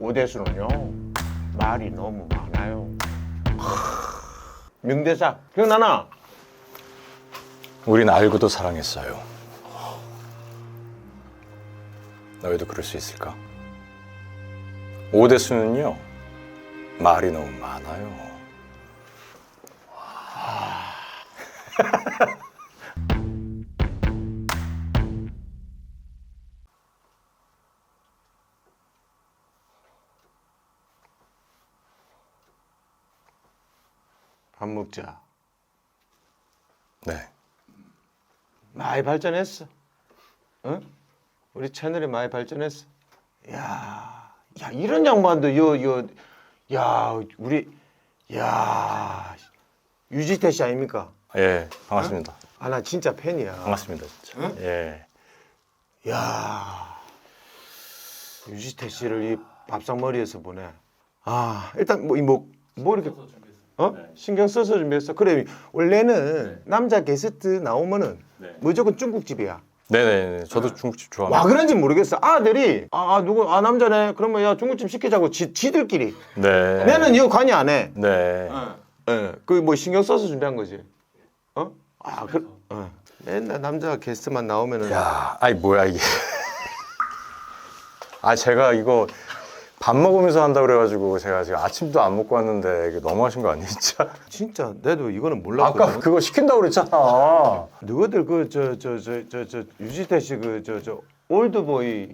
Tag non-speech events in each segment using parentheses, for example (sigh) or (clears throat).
오대수는요 말이 너무 많아요. 명대사 기억나나? 우린 알고도 사랑했어요. 너희도 그럴 수 있을까? 오대수는요, 말이 너무 많아요. 밥 먹자. 네. 많이 발전했어. 응? 우리 채널이 많이 발전했어. 야, 야 이런 양반도 요, 요, 야, 우리, 야, 유지태 씨 아닙니까? 예, 반갑습니다. 아, 나 진짜 팬이야. 반갑습니다, 진짜. 예. 야, 유지태 씨를 이 밥상머리에서 보내. 아, 일단 뭐, 이 뭐, 뭐 이렇게, 어? 신경 써서 준비했어. 그래, 원래는 남자 게스트 나오면은 무조건 중국집이야. 네네, 저도 중국집 와 좋아합니다. 그런지 모르겠어. 아들이 아, 아, 누구 아 남자네. 그러면 야 중국집 시키자고 지, 지들끼리. 네. 내는 이거 관여 안 해. 네. 예. 그뭐 신경 써서 준비한 거지. 어? 아 그. 어. 맨날 남자 게스트만 나오면은. 야, 아이, 뭐야, 이게. (laughs) 아, 제가 이거 밥 먹으면서 한다 그래가지고 제가 지금 아침도 안 먹고 왔는데 이게 너무 하신 거 아니에요, (laughs) 진짜? 진짜 나도 이거는 몰랐거든. 아까 그거 시킨다고 그랬잖아. 너희들 그 저 저 저 저 저 유지태 씨 그 저 저 올드보이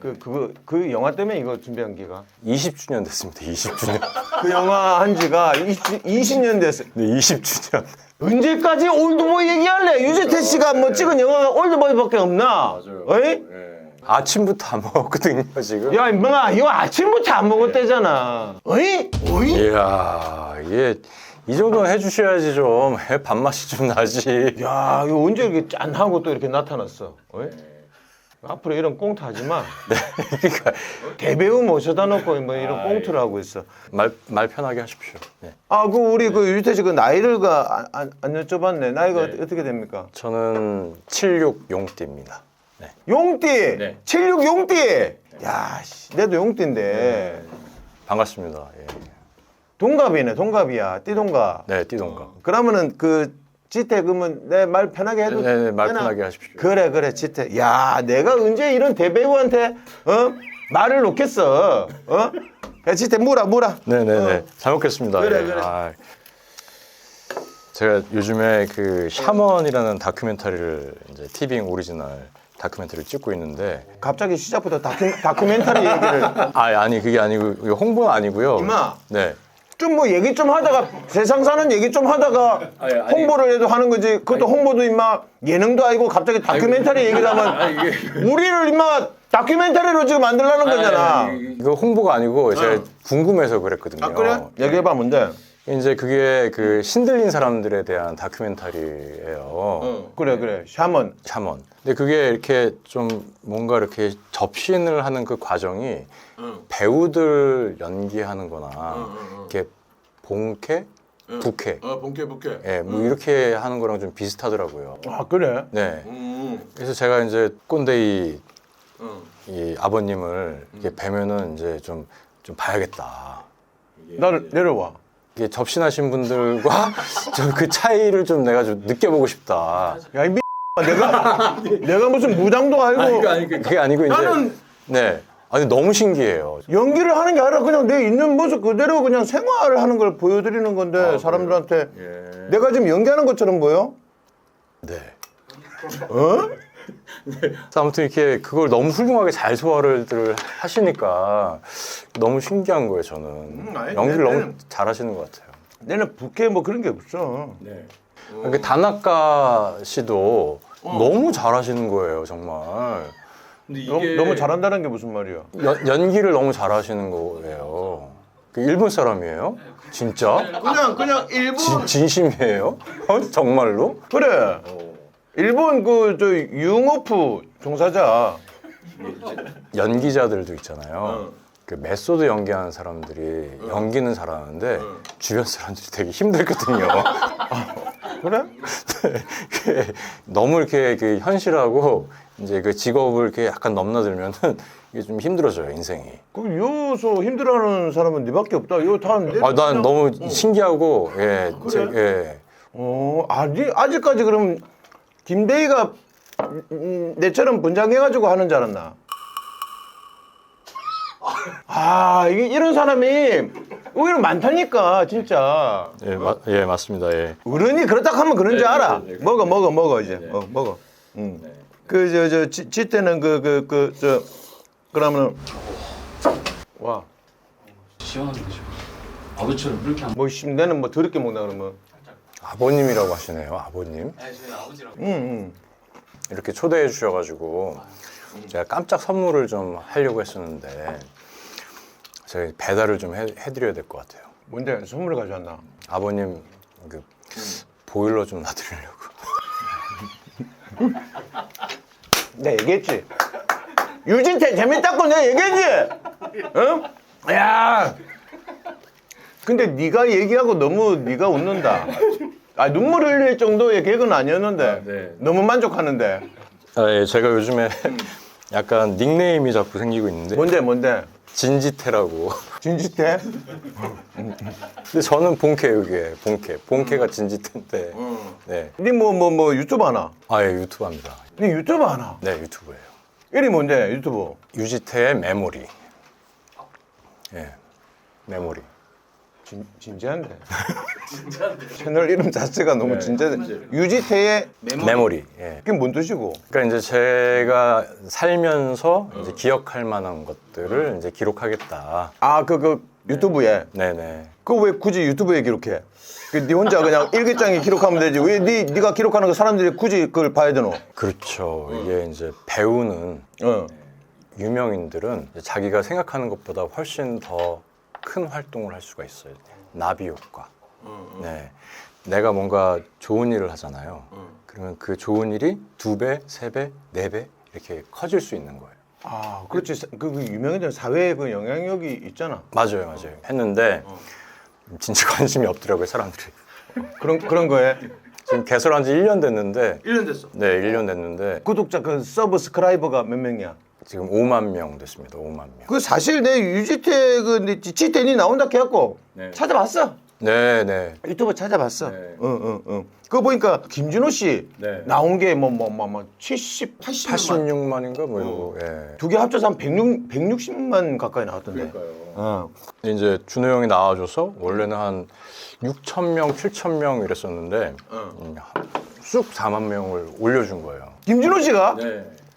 그 그거 그 영화 때문에 이거 준비한 기가. 20주년 됐습니다. 20주년. (laughs) 그 영화 한 지가 20, 20년 됐어. 네, 20주년. 언제까지 올드보이 얘기할래? 유재태 씨가 뭐 찍은 영화가 올드보이밖에 없나? 어이? 아침부터 안 먹었거든요, 지금. 야, 임마, 이거 아침부터 안 먹었대잖아. 어이? 어이? 이야, 이게 이 정도는 해주셔야지 좀 해, 밥맛이 좀 나지. 야, 이거 언제 이렇게 짠하고 또 이렇게 나타났어? 어이? 앞으로 이런 꽁트 하지 마. (laughs) 그러니까 대배우 모셔다 놓고 뭐 이런 꽁트를 하고 있어. 말, 말 편하게 하십시오. 네. 아, 그 우리 그 유재태 씨그 나이를 가, 안, 안 여쭤봤네. 나이가 어떻게 됩니까? 저는 76 용띠입니다. 네. 용띠! 네. 76 용띠! 야, 씨, 내도 용띠인데. 반갑습니다. 예. 동갑이네, 동갑이야. 띠동갑. 네, 띠동갑. 그러면은 그 지태 그러면 내말 편하게 해도 네, 네, 말 되나? 편하게 하십시오. 그래 그래 지태 야 내가 언제 이런 대배우한테 어 말을 놓겠어 어 야, 지태 물어 물어 네네네. 잘 먹겠습니다. 그래, 예. 그래. 아, 제가 요즘에 그 샤먼이라는 다큐멘터리를 이제 티빙 오리지널 다큐멘터리를 찍고 있는데 갑자기 시작부터 다큐, 다큐멘터리 얘기를 아 아니 그게 아니고 이게 홍보는 아니고요. 이마. 네. 좀 뭐 얘기 좀 하다가 세상 사는 얘기 좀 하다가 아니, 아니. 홍보를 해도 하는 거지 그것도 홍보도 임마 예능도 아니고 갑자기 다큐멘터리 얘기를 하면 우리를 임마 다큐멘터리로 지금 만들려는 거잖아 이거 홍보가 아니고 제가 궁금해서 그랬거든요. 아 그래? 얘기해봐 뭔데 이제 그게 그 신들린 사람들에 대한 다큐멘터리예요. 어. 그래 그래 샤먼 샤먼. 근데 그게 이렇게 좀 뭔가 이렇게 접신을 하는 그 과정이 배우들 연기하는 거나 이렇게 본캐, 부캐, 어 본캐 본캐 예, 뭐 이렇게 하는 거랑 좀 비슷하더라고요. 아 그래? 네. 음. 그래서 제가 이제 꼰대이 이 아버님을 이렇게 뵈면은 이제 좀, 좀 봐야겠다. 나를 내려와 접신하신 분들과 (laughs) 좀 그 차이를 좀 내가 좀 느껴보고 싶다. 야 이 미 내가 내가 무슨 무당도 알고 그게 아니고 이제 나는- 네. 아니 너무 신기해요. 연기를 하는 게 아니라 그냥 내 있는 모습 그대로 그냥 생활을 하는 걸 보여드리는 건데 사람들한테 내가 지금 연기하는 것처럼 보여? 네. 어? 그래서 아무튼 이렇게 그걸 너무 훌륭하게 잘 소화를 하시니까 너무 신기한 거예요 저는 아니, 연기를 내- 너무 내는- 잘하시는 것 같아요. 내는 부캐 뭐 그런 게 없어. 그 다나카 씨도 너무 잘하시는 거예요 정말 너무, 너무 잘한다는 게 무슨 말이야? 연, 연기를 너무 잘하시는 거예요. 그 일본 사람이에요? 진짜? 그냥 그냥 일본 진, 진심이에요? 어? 정말로? 그래. 일본 그 저 융오프 종사자. 연기자들도 있잖아요. 그 메소드 연기하는 사람들이 연기는 잘하는데 주변 사람들이 되게 힘들거든요. (laughs) (laughs) 그래? 그게 너무 이렇게 그 현실하고 이제 그 직업을 이렇게 약간 넘나들면은 이게 좀 힘들어져요 인생이. 그럼 요소 힘들어하는 사람은 네밖에 없다. 요다 내. 아, 난 너무 신기하고 예, 제, 예. 어, 아직 아직까지 그럼 김대희가 음, 내처럼 분장해가지고 하는 줄 알았나? 아 이게 이런 사람이 오히려 많다니까 진짜. 예, 마, 예 맞습니다. 예. 어른이 그렇다 하면 그런 줄 알아. 먹어 먹어 먹어 이제. 어 먹어. 응. 그저 저지 때는 그 그 그 저 그러면은 와. 시원하게 드시고 아버지처럼 그렇게 안 뭐 씨, 내는 뭐 더럽게 먹나 그러면. 아버님이라고 하시네요. 아버님. 아니 저희 아버지라고 응 응. 이렇게 초대해 주셔가지고 제가 깜짝 선물을 좀 하려고 했었는데 제가 배달을 좀 해, 해드려야 될 것 같아요. 뭔데 선물을 가져왔나? 아버님 그 보일러 좀 놔드리려고. (laughs) 내가 얘기했지. 유진태 재밌다고 내가 얘기했지. 응? 야. 근데 네가 얘기하고 너무 네가 웃는다. 아 눈물 흘릴 정도의 개그는 아니었는데 네. 너무 만족하는데. 아, 예, 제가 요즘에 약간 닉네임이 자꾸 생기고 있는데 뭔데 뭔데? 진지태라고. 진지태? 근데 저는 본캐 이게 본캐. 본캐가 진지태인데. 네. 네뭐 뭐 뭐 유튜브 하나? 아, 예, 유튜브입니다. 네 유튜브 하나? 네, 유튜브예요. 이름이 뭔데 유튜브? 유지태의 메모리. 예, 메모리. 진, (laughs) 진지한데. 채널 이름 자체가 너무 진지한데. 유지태의 메모리. 예. 그게 뭔 뜻이고? 그러니까 이제 제가 살면서 이제 기억할 만한 것들을 이제 기록하겠다. 아 그 그 유튜브에 네네. 그거 왜 굳이 유튜브에 기록해? 그네 혼자 그냥 (laughs) 일기장에 기록하면 되지. 왜 네 네가 기록하는 거 사람들이 굳이 그걸 봐야 되노? 그렇죠. 이게 이제 배우는 어. 유명인들은 이제 자기가 생각하는 것보다 훨씬 더 큰 활동을 할 수가 있어요. 나비 효과. 네. 내가 뭔가 좋은 일을 하잖아요. 그러면 그 좋은 일이 두 배, 세 배, 네 배 이렇게 커질 수 있는 거예요. 아, 그렇지. 그, 그 유명해진 사회에 그 영향력이 있잖아. 맞아요, 맞아요. 했는데 진짜 (laughs) 관심이 없더라고요, 사람들이. 그런 그런 거에 지금 개설한 지 1년 됐는데 1년 됐어. 네, 1년 됐는데 구독자 그 서브스크라이버가 몇 명이야? 지금 5만 명 됐습니다. 5만 명. 그 사실 내 유지태 그 지태니 나온다 해갖고 네. 찾아봤어. 네, 네. 유튜브 찾아봤어. 네. 응, 응, 응. 그거 보니까 김준호 씨 네. 나온 게 뭐 뭐 뭐 뭐 70, 80만 86만인가 뭐 이거. 예. 두 개 합쳐서 한 106, 160만 가까이 나왔던데. 어. 이제 준호 형이 나와줘서 원래는 한 6천 명, 7천 명 이랬었는데 음, 쑥 4만 명을 올려준 거예요. 김준호 씨가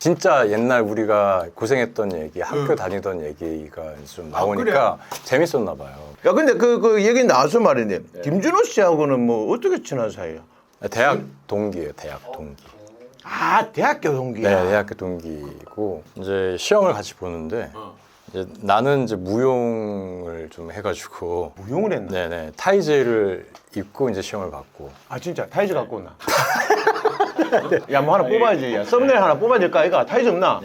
진짜 옛날 우리가 고생했던 얘기, 학교 다니던 얘기가 좀 나오니까 재밌었나 봐요. 야 근데 그 그 얘기 나와서 말인데 김준호 씨하고는 뭐 어떻게 친한 사이야? 대학 동기예요, 대학 동기. 아 대학교 네, 동기야. 대학교 동기고 이제 시험을 같이 보는데 이제 나는 이제 무용을 좀 해가지고 무용을 했나? 네네 타이즈를 입고 이제 시험을 봤고 아 진짜 타이즈 갖고 온나? (laughs) 야 뭐 하나 뽑아야지. 야 썸네일 하나 뽑아야 될까 이가 타이즈 없나?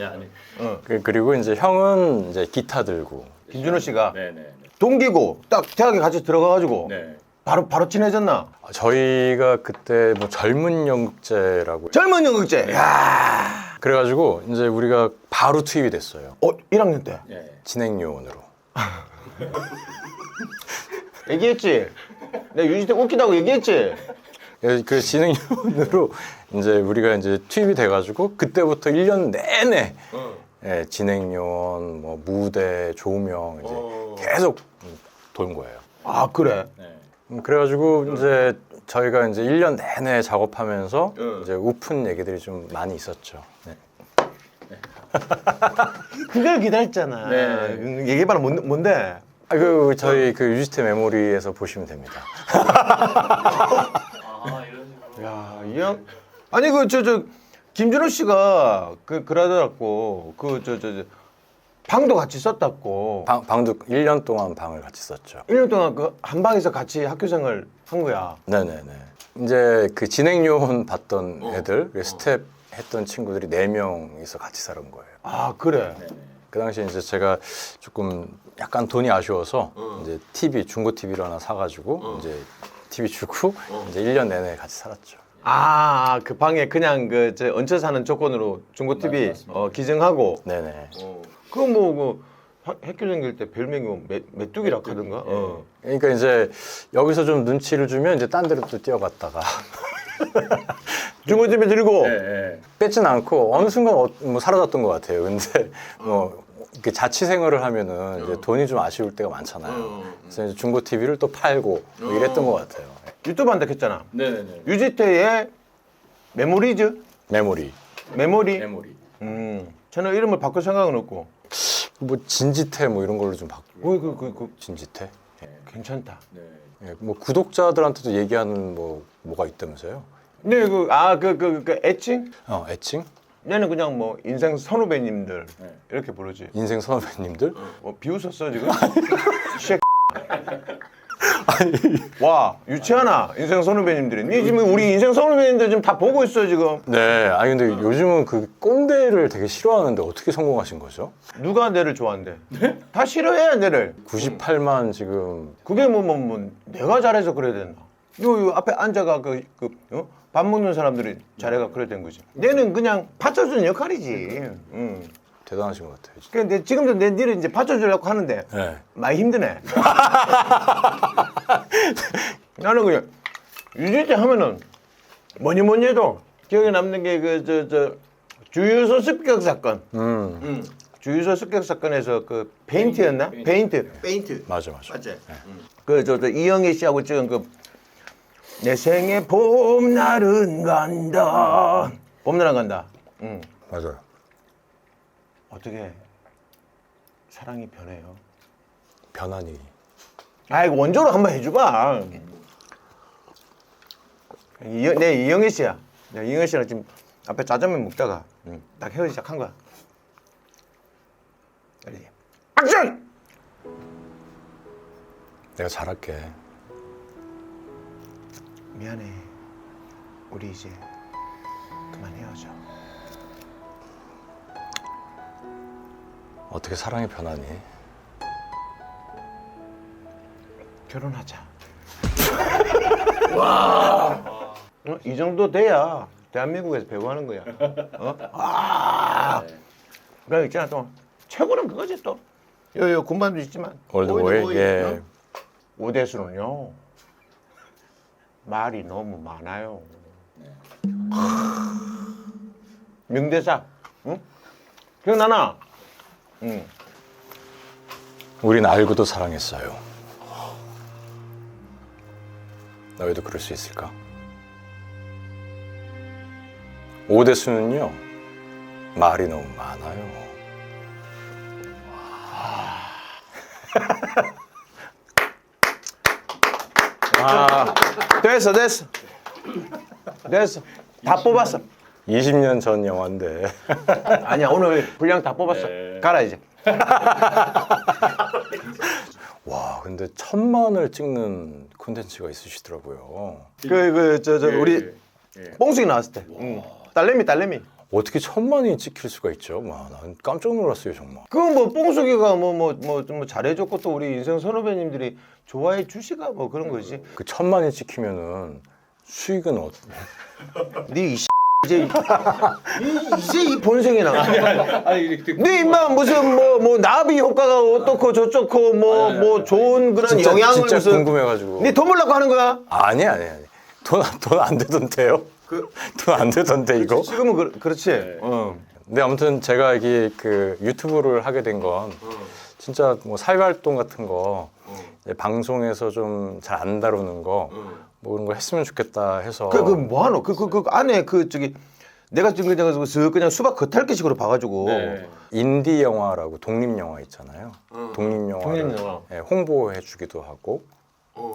어. 그- 그리고 이제 형은 이제 기타 들고 김준호 씨가 네네 동기고 딱 대학에 같이 들어가가지고 네. 바로 바로 친해졌나? 저희가 그때 뭐 젊은 연극제라고 젊은 연극제. 야. 그래가지고 이제 우리가 바로 투입이 됐어요 어 1학년 때 진행 요원으로 (laughs) 얘기했지. 내가 유지태 웃기다고 얘기했지. 예, 그 진행 요원으로 (laughs) 이제 우리가 이제 투입이 돼가지고 그때부터 1년 내내 예, 진행 요원, 뭐 무대, 조명 이제 계속 돈 거예요. 아 그래. 음, 그래가지고 이제 저희가 이제 1년 내내 작업하면서 이제 우픈 얘기들이 좀 많이 있었죠. 네. (laughs) 그걸 기다렸잖아. 음, 얘기해봐라 뭔- 뭔데? 아, 그 저희 그 유지태 메모리에서 보시면 됩니다. (laughs) 아 형. 아니 그 저 저 김준호 씨가 그 그러더라고. 그 저 저 저 방도 같이 썼다고. 방, 방도 1년 동안 방을 같이 썼죠. 1년 동안 그 한 방에서 같이 학교 생활 한 거야. 네네네. 이제 그 진행 요원 봤던 애들, 그 스텝 했던 친구들이 네 명이서 같이 살은 거예요. 아, 그래. 그 당시에 이제 제가 조금 약간 돈이 아쉬워서 이제 TV 중고 TV를 하나 사가지고 이제 TV 주고 이제 1년 내내 같이 살았죠. 아, 그 방에 그냥 그 저 얹혀 사는 조건으로 중고 TV 어, 기증하고 네네. 그거 뭐그 학교 다닐 때 별명이 뭐 메, 메뚜기라 하던가. 어. 그러니까 이제 여기서 좀 눈치를 주면 이제 딴 데로 또 뛰어갔다가 (laughs) 중고집에 들고. 뺏진 않고 어느 순간 어, 뭐 사라졌던 것 같아요. 근데 뭐 이렇게 자취 생활을 하면은 이제 돈이 좀 아쉬울 때가 많잖아요. 그래서 이제 중고 TV를 또 팔고 뭐 이랬던 것 같아요. 유튜브 한다 했잖아. 네네네. 유지태의 메모리즈? 메모리. 메모리? 메모리. 음. 채널 이름을 바꿀 생각은 없고. 뭐 진지태 뭐 이런 걸로 좀 바꾸고 어, 그, 그, 그, 진지태. 괜찮다. 네. 예, 뭐 구독자들한테도 얘기하는 뭐 뭐가 있다면서요? 네, 그, 아, 그, 그, 그, 애칭? 어, 애칭? 얘는 그냥 뭐, 인생 선후배님들. 네. 이렇게 부르지. 인생 선배님들? 뭐, 비웃었어, 지금? (laughs) 쉐. 와, 유치하나? 인생 선후배님들이. 니 지금 우리 인생 선후배님들 지금 다 보고 있어, 지금. 네. 아니 근데 요즘은 그 꼰대를 되게 싫어하는데 어떻게 성공하신 거죠? 누가 내를 좋아한대? 다 싫어해, 내를. 98만 지금 그게 뭐, 뭐, 뭐, 내가 잘해서 그래야 된다. 요, 요 앞에 앉아가 그, 그, 어? 밥 먹는 사람들이 잘해가 그래 된 거지. 얘는 그냥 받쳐주는 역할이지. 응. 대단하신 것 같아요. 진짜. 근데 지금도 내 니를 이제 받쳐주려고 하는데 네. 많이 힘드네. (laughs) 나는 그냥 유지태 하면은 뭐니 뭐니 해도 기억에 남는 게 그 저 저 주유소 습격 사건. 음. 주유소 습격 사건에서 그 페인트였나? 페인트. 페인트. 맞아 맞아. 맞지? 그저 저 이영애 씨하고 찍은 그 내 생에 봄날은 간다. 봄날은 간다. 응. 맞아요. 어떻게 사랑이 변해요? 변환이. 아 이거 원조로 한번 해줘봐. 이영, 내 이영애 씨야. 내가 이영애 씨랑 지금 앞에 짜장면 먹다가 딱 헤어지 시작한 거야. 알지? 액션! 내가 잘할게. 미안해. 우리 이제 그만 헤어져. 어떻게 사랑이 변하니? 결혼하자. (laughs) 와. 어? 이 정도 돼야 대한민국에서 배우하는 거야. 어? 아. 그러니까 있잖아 또 최고는 그거지 또. 요요 군반도 있지만. 올드보이. 예. 오대수는요 말이 너무 많아요. 명대사, 응? 기억나나? 응. 우린 알고도 사랑했어요. 너희도 그럴 수 있을까? 오대수는요 말이 너무 많아요. (laughs) 아, 됐어, 됐어, 됐어. 다 뽑았어. 20년 전 영화인데 아니야 오늘 분량 다 뽑았어. 가라 이제. (laughs) 와 근데 천만을 찍는 콘텐츠가 있으시더라고요. 그 그 저저 우리 뽕숙이 나왔을 때. 응. 딸내미 딸내미. 어떻게 천만이 찍힐 수가 있죠? 와, 난 깜짝 놀랐어요 정말. 그뭐 뽕숙이가 뭐 뭐 뭐 좀 잘해줬고 또 우리 인생 선후배님들이 좋아해 주시가 뭐 그런 거지. 그 천만이 찍히면은 수익은 어? 네이 이제 이, 이제 이 본성이 나. 아니 이렇게 네 임마 무슨 뭐 뭐 나비 효과가 어떻고 저쩌고 뭐 뭐 좋은 그런 진짜 영향을 진짜 무슨 궁금해가지고. 네돈 벌려고 하는 거야? 아니 아니 아니. 돈돈 안 되던데요? 그 (laughs) 돈안 되던데 이거? 지금은 그, 그렇지. 어. 근데 아무튼 제가 이게 그 유튜브를 하게 된 건 진짜 뭐 사회 활동 같은 거 이제 방송에서 좀 잘 안 다루는 거 뭐 그런 거 했으면 좋겠다 해서 그 그 뭐 하노? 그 그 그 안에 그 저기 내가 지금 그냥 슥 그냥 수박 겉핥기식으로 봐가지고 네. 인디 영화라고 독립 영화 있잖아요. 독립 영화를 독립 영화. 예, 홍보해 주기도 하고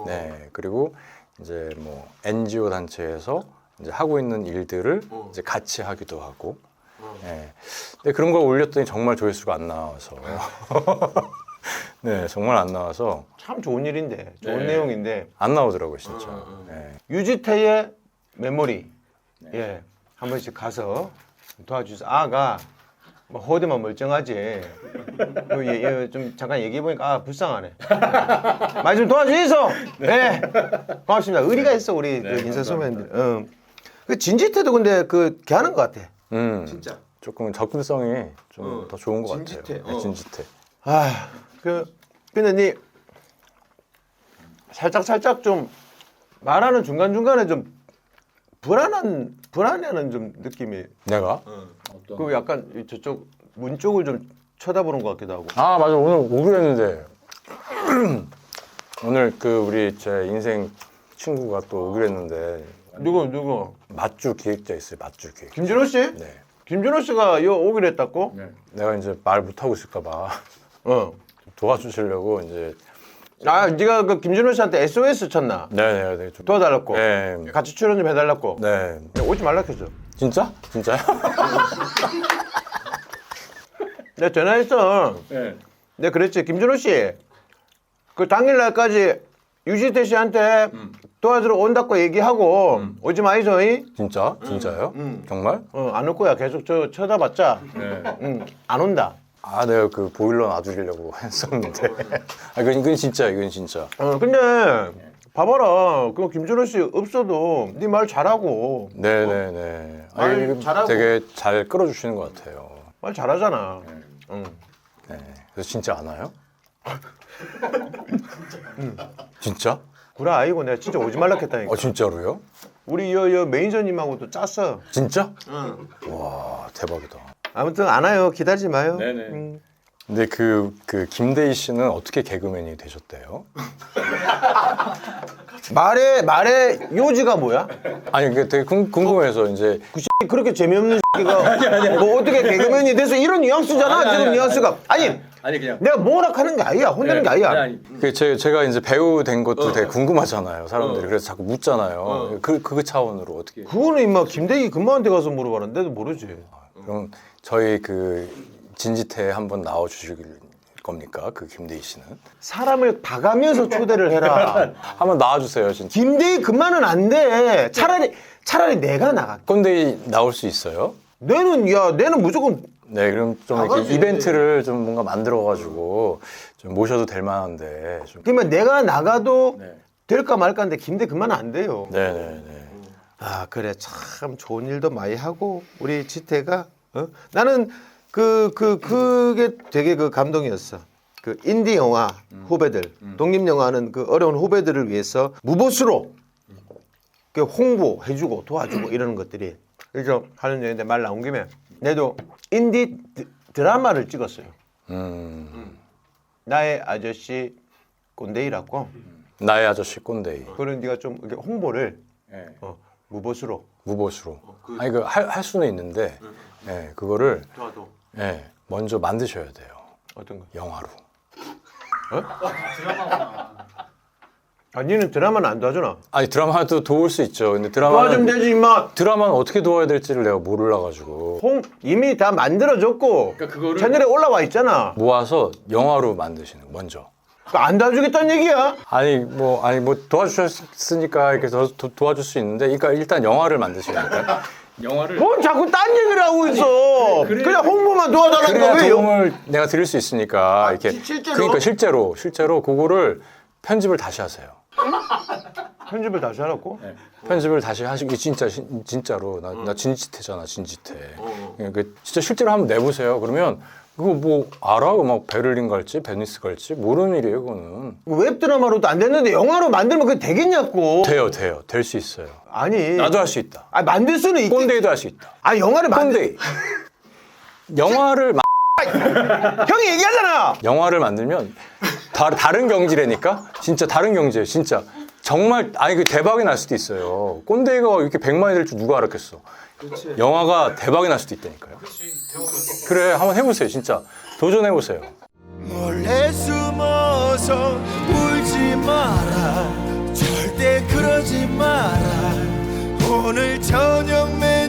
네 그리고 이제 뭐 NGO 단체에서 이제 하고 있는 일들을 이제 같이 하기도 하고 네. 근데 그런 걸 올렸더니 정말 조회수가 안 나와서 (laughs) (laughs) 네 정말 안 나와서 참 좋은 일인데 좋은 네. 내용인데 안 나오더라고요 진짜 네. 유지태의 메모리 예 한 번씩 가서 도와주세요. 아가 뭐 호대만 멀쩡하지. 그 예, 예, 좀 잠깐 얘기해 보니까 아 불쌍하네. (laughs) 많이 좀 도와주이소. 네. 고맙습니다. 의리가 있어 우리 그 인사 소매님들. 어. 그 진지태도 근데 그 걔하는 것 같아. 음, 진짜. 조금 접근성이 좀 어, 더 좋은 것 진짓해. 같아요. 네, 어. 진짓해. 아, 그 근데 니 살짝 살짝 좀 말하는 중간 중간에 좀 불안한 불안해하는 좀 느낌이. 내가? 그 약간 이 저쪽 문 쪽을 좀 쳐다보는 것 같기도 하고. 아 맞아 오늘 오기로 했는데 (clears throat) 오늘 그 우리 제 인생 친구가 또 오기로 했는데 누구 누구? 맛주 기획자 있어요. 맛주 기획. 김준호 씨? 네. 김준호 씨가 여 오기로 했다고? 네. 내가 이제 말 못하고 있을까봐 어. 도와주시려고 이제 아, 네가 그 김준호 씨한테 SOS 쳤나? 네네 네. 좀- 도와달라고. 네. 같이 출연 좀 해달라고. 네. 야, 오지 말라 했어. 진짜? 진짜요? (laughs) 내가 전화했어. 네. 내가 그랬지. 김준호 씨. 그 당일날까지 유지태 씨한테 도와주러 온다고 얘기하고 오지 마이소. 이? 진짜? 진짜요? 음. 정말? 어, 안 올 거야. 계속 저 쳐다봤자. 네. 응, 안 온다. 아 내가 그 보일러 놔주려고 (laughs) 했었는데 아 이건, 이건 진짜 이건 진짜 어, 근데 봐봐라. 그 김준호 씨 없어도 네 말 잘하고 네네네 말 아니, 잘하고. 되게 잘 끌어주시는 것 같아요 말 잘하잖아. 응. 네. 그래서 진짜 안 와요? (laughs) 진짜? 구라 아이고 내가 진짜 오지 말라 했다니까. 어 진짜로요? 우리 여, 여 매니저님하고도 짰어. 진짜? 응. 와 대박이다 아무튼 안 와요. 기다리지 마요. 네네. 음. 근데 그, 그 김대희 씨는 어떻게 개그맨이 되셨대요? (laughs) 말의 말의 요지가 뭐야? 아니 그게 되게 궁, 궁금해서 이제 그 새끼 그렇게 재미없는 새끼가 (laughs) 뭐 어떻게 개그맨이 돼서 이런 뉘앙스잖아? 아니, 아니, 지금 아니, 뉘앙스가. 아니 아니 그냥. 내가 뭐라 하는 게 아니야. 혼내는 게 아니야. 아니, 그 제, 제가 이제 배우 된 것도 어. 되게 궁금하잖아요 사람들이. 그래서 자꾸 묻잖아요. 그, 그 차원으로 어떻게. 그거는 임마 김대기 금마한테 가서 물어봤는데도 모르지. 그럼 저희 그 진지태 한번 나와 주실 겁니까? 그 김대희 씨는? 사람을 봐가면서 초대를 해라. (laughs) 한번 나와 주세요 진짜. 김대기 금마는 안돼. 차라리 차라리 내가 나가. 꼰대이 나올 수 있어요? 내는 야 내는 무조건 네 그럼 좀 이렇게 나가지. 이벤트를 좀 뭔가 만들어 가지고 좀 모셔도 될 만한데 좀. 그러면 내가 나가도 네. 될까 말까인데 김대 금마는 안 돼요. 네 네 네. 아 그래. 참 좋은 일도 많이 하고 우리 지태가 어? 나는 그 그 그, 게 되게 그 감동이었어. 그 인디 영화 후배들 독립 영화는 그 어려운 후배들을 위해서 무보수로 그 홍보해주고 도와주고 이러는 것들이 그래서 하는 얘기인데 말 나온 김에 내도 인디 드, 드라마를 찍었어요. 음 나의 아저씨 꼰대이라고. 나의 아저씨 꼰대이 그런 네가 좀 이렇게 홍보를 네. 어, 무보수로 무보수로 아니 그 할 할 수는 있는데 예 그거를 도와도 예 먼저 만드셔야 돼요 어떤 거? 영화로 (laughs) 아, 니는 드라마는 안 도와주나? 아니 드라마도 도울 수 있죠 근데 드라마는 도와주면 되지 임마. 드라마는 어떻게 도와야 될지를 내가 몰라 가지고 홍 이미 다 만들어졌고 그러니까 그거를 채널에 올라와 있잖아. 모아서 영화로 만드시는 거 먼저 그거 안 도와주겠다는 얘기야. 아니 뭐 아니 뭐 도와주셨으니까 이렇게 도, 도, 도와줄 수 있는데 그러니까 일단 영화를 만드시니까 (laughs) 영화를 뭔 자꾸 딴 얘기를 하고 있어. 그래. 그냥 홍보만 도와달라는 그래야 거 왜? 요- 도움을 내가 드릴 수 있으니까 이렇게 시- 실제로? 그러니까 실제로 실제로 그거를 편집을 다시 하세요. 편집을 다시 하라고? 네. 편집을 다시 하시기 진짜 신- 진짜로 나, 나 진지태잖아 진지태. 어. 그 진짜 실제로 한번 내보세요. 그러면 그거 뭐 알아? 막 베를린 갈지 베니스 갈지 모르는 일이에요. 그거는 웹 드라마로도 안 됐는데 영화로 만들면 그게 되겠냐고. 돼요 돼요 될 수 있어요. 아니. 나도 할 수 있다. 아 만들 수는 있. 꼰대이도 할 수 있다. 아 영화를 만들. 꼰대 영화를 마- 형이 얘기하잖아. 영화를 만들면 다, 다른 경지라니까 진짜 다른 경지예요 진짜 정말 아니 그 대박이 날 수도 있어요 꼰대가 이렇게 백만이 될 줄 누가 알았겠어 영화가 대박이 날 수도 있다니까요 그래 한번 해보세요 진짜. 도전해보세요. 몰래 숨어서 울지 마라. 절대 그러지 마라. 오늘 저녁 내